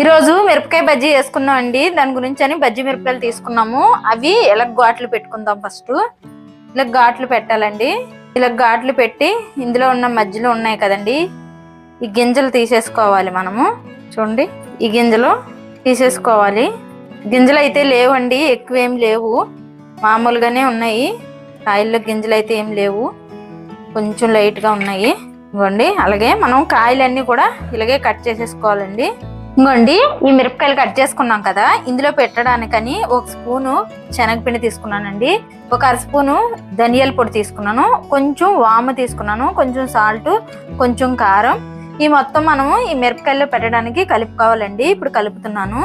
ఈరోజు మిరపకాయ బజ్జీ వేసుకున్నాం అండి. దాని గురించి అని బజ్జీ మిరపకాయలు తీసుకున్నాము. అవి ఇలా ఘాట్లు పెట్టుకుందాం ఫస్ట్. ఇలా ఘాట్లు పెట్టాలండి. ఇలా ఘాట్లు పెట్టి ఇందులో ఉన్న మధ్యలో ఉన్నాయి కదండి. ఈ గింజలు తీసేసుకోవాలి మనము. చూడండి. ఈ గింజలు తీసేసుకోవాలి. గింజలు అయితే లేవండి. ఎక్కువ ఏం లేవు. మామూలుగానే ఉన్నాయి. కాయల్లో గింజలు అయితే ఏం లేవు. కొంచెం లైట్గా ఉన్నాయి. ఇవ్వండి. అలాగే మనం కాయలన్నీ కూడా ఇలాగే కట్ చేసేసుకోవాలండి. ఇంకోండి ఈ మిరపకాయలు కట్ చేసుకున్నాం కదా ఇందులో పెట్టడానికని ఒక స్పూను శనగపిండి తీసుకున్నానండి ఒక అర స్పూను ధనియాల పొడి తీసుకున్నాను కొంచెం వాము తీసుకున్నాను కొంచెం సాల్ట్ కొంచెం కారం. ఈ మొత్తం మనము ఈ మిరపకాయల్లో పెట్టడానికి కలుపుకోవాలండి ఇప్పుడు కలుపుతున్నాను.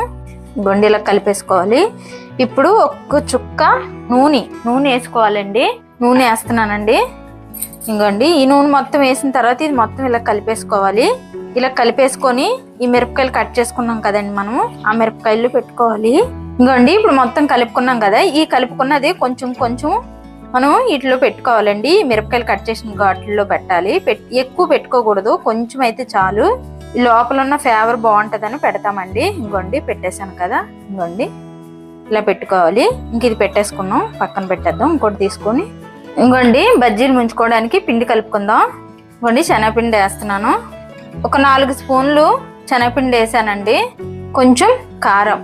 గొండిలా కలిపేసుకోవాలి. ఇప్పుడు ఒక్క చుక్క నూనె నూనె వేసుకోవాలండి నూనె వేస్తున్నానండి. ఇంకోండి ఈ నూనె మొత్తం వేసిన తర్వాత ఇది మొత్తం ఇలా కలిపేసుకోవాలి. ఇలా కలిపేసుకొని ఈ మిరపకాయలు కట్ చేసుకున్నాం కదండి మనము. ఆ మిరపకాయలు పెట్టుకోవాలి. ఇంకోండి ఇప్పుడు మొత్తం కలుపుకున్నాం కదా. ఈ కలుపుకున్నది కొంచెం కొంచెం మనం వీటిలో పెట్టుకోవాలండి. ఈ మిరపకాయలు కట్ చేసిన ఘాట్లలో పెట్టాలి. ఎక్కువ పెట్టుకోకూడదు. కొంచెం అయితే చాలు. ఈ లోపల ఉన్న ఫ్లేవర్ బాగుంటుందని పెడతామండి. ఇంకోండి పెట్టేశాను కదా. ఇంకోండి ఇలా పెట్టుకోవాలి. ఇంక ఇది పెట్టేసుకున్నాం. పక్కన పెట్టేద్దాం. ఇంకోటి తీసుకొని. ఇంకోండి బజ్జీలు ముంచుకోవడానికి పిండి కలుపుకుందాం. ఇంకోండి శనగపిండి వేస్తున్నాను. ఒక నాలుగు స్పూన్లు శనగపిండి వేసానండి. కొంచెం కారం.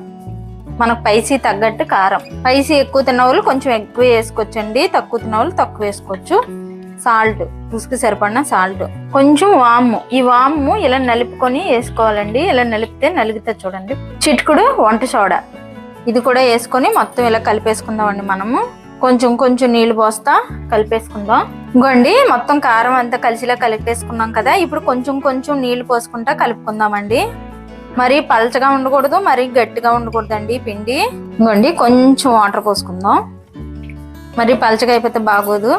మనకు పైసీ తగ్గట్టు కారం. పైసీ ఎక్కువ తిన్న వాళ్ళు కొంచెం ఎక్కువ వేసుకోవచ్చండి. తక్కువ తిన్న వాళ్ళు తక్కువ వేసుకోవచ్చు. సాల్ట్ రుచికి సరిపడిన సాల్ట్. కొంచెం వాము. ఈ వాము ఇలా నలుపుకొని వేసుకోవాలండి. ఇలా నలిపితే నలిగితే చూడండి. చిటుకుడు వంట సోడా. ఇది కూడా వేసుకొని మొత్తం ఇలా కలిపేసుకుందామండి మనము. కొంచెం కొంచెం నీళ్ళు పోస్తా కలిపేసుకుందాం. ఇంకోండి మొత్తం కారం అంతా కలిసిలా కలిపేసుకున్నాం కదా ఇప్పుడు కొంచెం కొంచెం నీళ్ళు పోసుకుంటా కలుపుకుందామండి. మరి పలచగా ఉండకూడదు మరి గట్టిగా ఉండకూడదండి పిండి. ఇంకోండి కొంచెం వాటర్ పోసుకుందాం. మరి పలచగా అయిపోతే బాగోదు.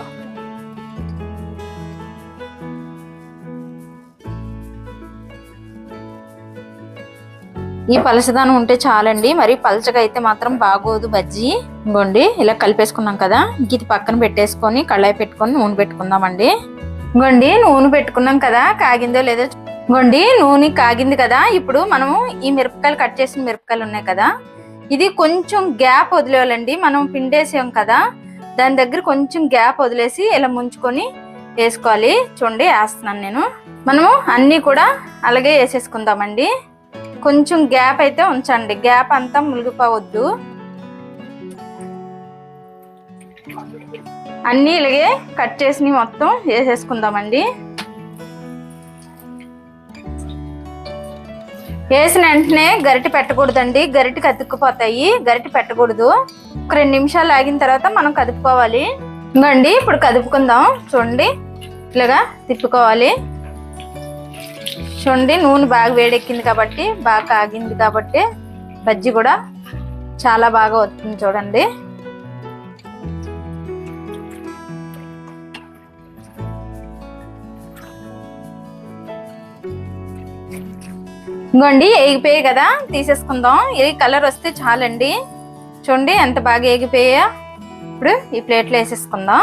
ఈ పలసదనం ఉంటే చాలండి. మరి పలచగా అయితే మాత్రం బాగోదు బజ్జీ. ఇంకోండి ఇలా కలిపేసుకున్నాం కదా. ఇంక ఇది పక్కన పెట్టేసుకొని కళాయి పెట్టుకొని నూనె పెట్టుకుందామండి. ఇంకోండి నూనె పెట్టుకున్నాం కదా కాగిందో లేదో ఇంకోండి నూనె కాగింది కదా. ఇప్పుడు మనము ఈ మిరపకాయలు కట్ చేసిన మిరపకాయలు ఉన్నాయి కదా. ఇది కొంచెం గ్యాప్ వదిలేయాలండి. మనం పిండేసాం కదా. దాని దగ్గర కొంచెం గ్యాప్ వదిలేసి ఇలా ముంచుకొని వేసుకోవాలి. చూడండి వేస్తున్నాను నేను. మనము అన్నీ కూడా అలాగే వేసేసుకుందామండి. కొంచెం గ్యాప్ అయితే ఉంచండి. గ్యాప్ అంతా మునిగిపోవద్దు. అన్నీ ఇలాగే కట్ చేసి మొత్తం వేసేసుకుందామండి. వేసిన వెంటనే గరిటె పెట్టకూడదండి. గరిటె కతుక్కుపోతాయి. గరిటె పెట్టకూడదు. ఒక రెండు నిమిషాలు ఆగిన తర్వాత మనం కదుపుకోవాలి. ఇంకండి ఇప్పుడు కదుపుకుందాం. చూడండి ఇలాగా తిప్పుకోవాలి. చూడండి నూనె బాగా వేడెక్కింది కాబట్టి బాగా కాగింది కాబట్టి బజ్జీ కూడా చాలా బాగా వస్తుంది చూడండి. ఇంకోండి ఎగిపోయాయి కదా తీసేసుకుందాం. ఏ కలర్ వస్తే చాలండి. చూడండి ఎంత బాగా ఎగిపోయా ఇప్పుడు ఈ ప్లేట్లో వేసేసుకుందాం.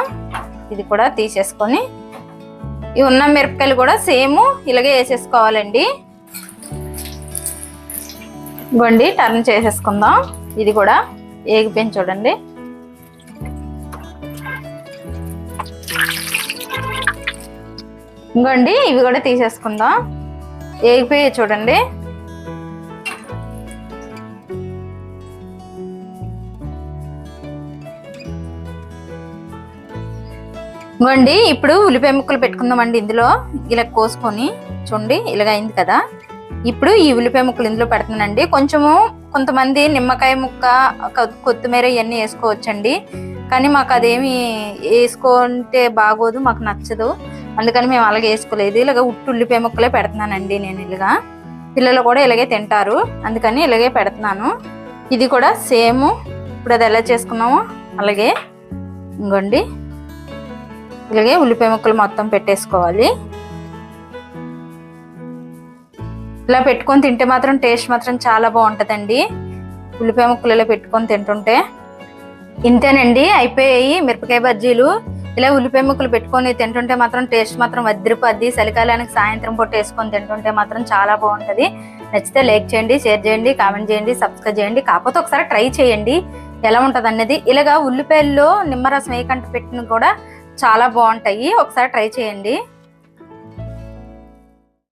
ఇది కూడా తీసేసుకొని ఈ ఉన్న మిరపకాయలు కూడా సేమ్ ఇలాగే వేసేసుకోవాలండి. ఇవ్వండి టర్న్ చేసేసుకుందాం. ఇది కూడా ఏగిపోయింది చూడండి. ఇంకోండి ఇవి కూడా తీసేసుకుందాం. ఏగిపోయి చూడండి. ఇవ్వండి. ఇప్పుడు ఉల్లిపాయ ముక్కలు పెట్టుకుందామండి ఇందులో. ఇలా కోసుకొని చూడండి ఇలాగ అయింది కదా. ఇప్పుడు ఈ ఉల్లిపాయ ముక్కలు ఇందులో పెడుతున్నానండి. కొంచెము కొంతమంది నిమ్మకాయ ముక్క కొత్తిమీర ఇవన్నీ వేసుకోవచ్చండి. కానీ మాకు అదేమి వేసుకుంటే బాగోదు మాకు నచ్చదు. అందుకని మేము అలాగే వేసుకోలేదు. ఇలాగ ఉట్టు ఉల్లిపాయ ముక్కలే పెడుతున్నానండి నేను ఇలాగా. పిల్లలు కూడా ఇలాగే తింటారు. అందుకని ఇలాగే పెడుతున్నాను. ఇది కూడా సేమ్. ఇప్పుడు అది ఎలా చేసుకున్నామో అలాగే. ఇంకోండి ఇలాగే ఉల్లిపాయ ముక్కలు మొత్తం పెట్టేసుకోవాలి. ఇలా పెట్టుకొని తింటే మాత్రం టేస్ట్ మాత్రం చాలా బాగుంటుందండి. ఉల్లిపాయ ముక్కలు ఇలా పెట్టుకొని తింటుంటే. ఇంతేనండి అయిపోయాయి మిరపకాయ బజ్జీలు. ఇలా ఉల్లిపాయ ముక్కలు పెట్టుకొని తింటుంటే మాత్రం టేస్ట్ మాత్రం వద్దిరిపోద్ది. చలికాలానికి సాయంత్రం పూట వేసుకొని తింటుంటే మాత్రం చాలా బాగుంటుంది. నచ్చితే లైక్ చేయండి షేర్ చేయండి కామెంట్ చేయండి సబ్స్క్రైబ్ చేయండి. కాకపోతే ఒకసారి ట్రై చేయండి. ఎలా ఉంటుంది అన్నది ఇలాగా ఉల్లిపాయల్లో నిమ్మరసం వేయకంట పెట్టిన కూడా చాలా బాగుంటాయి. ఒకసారి ట్రై చేయండి.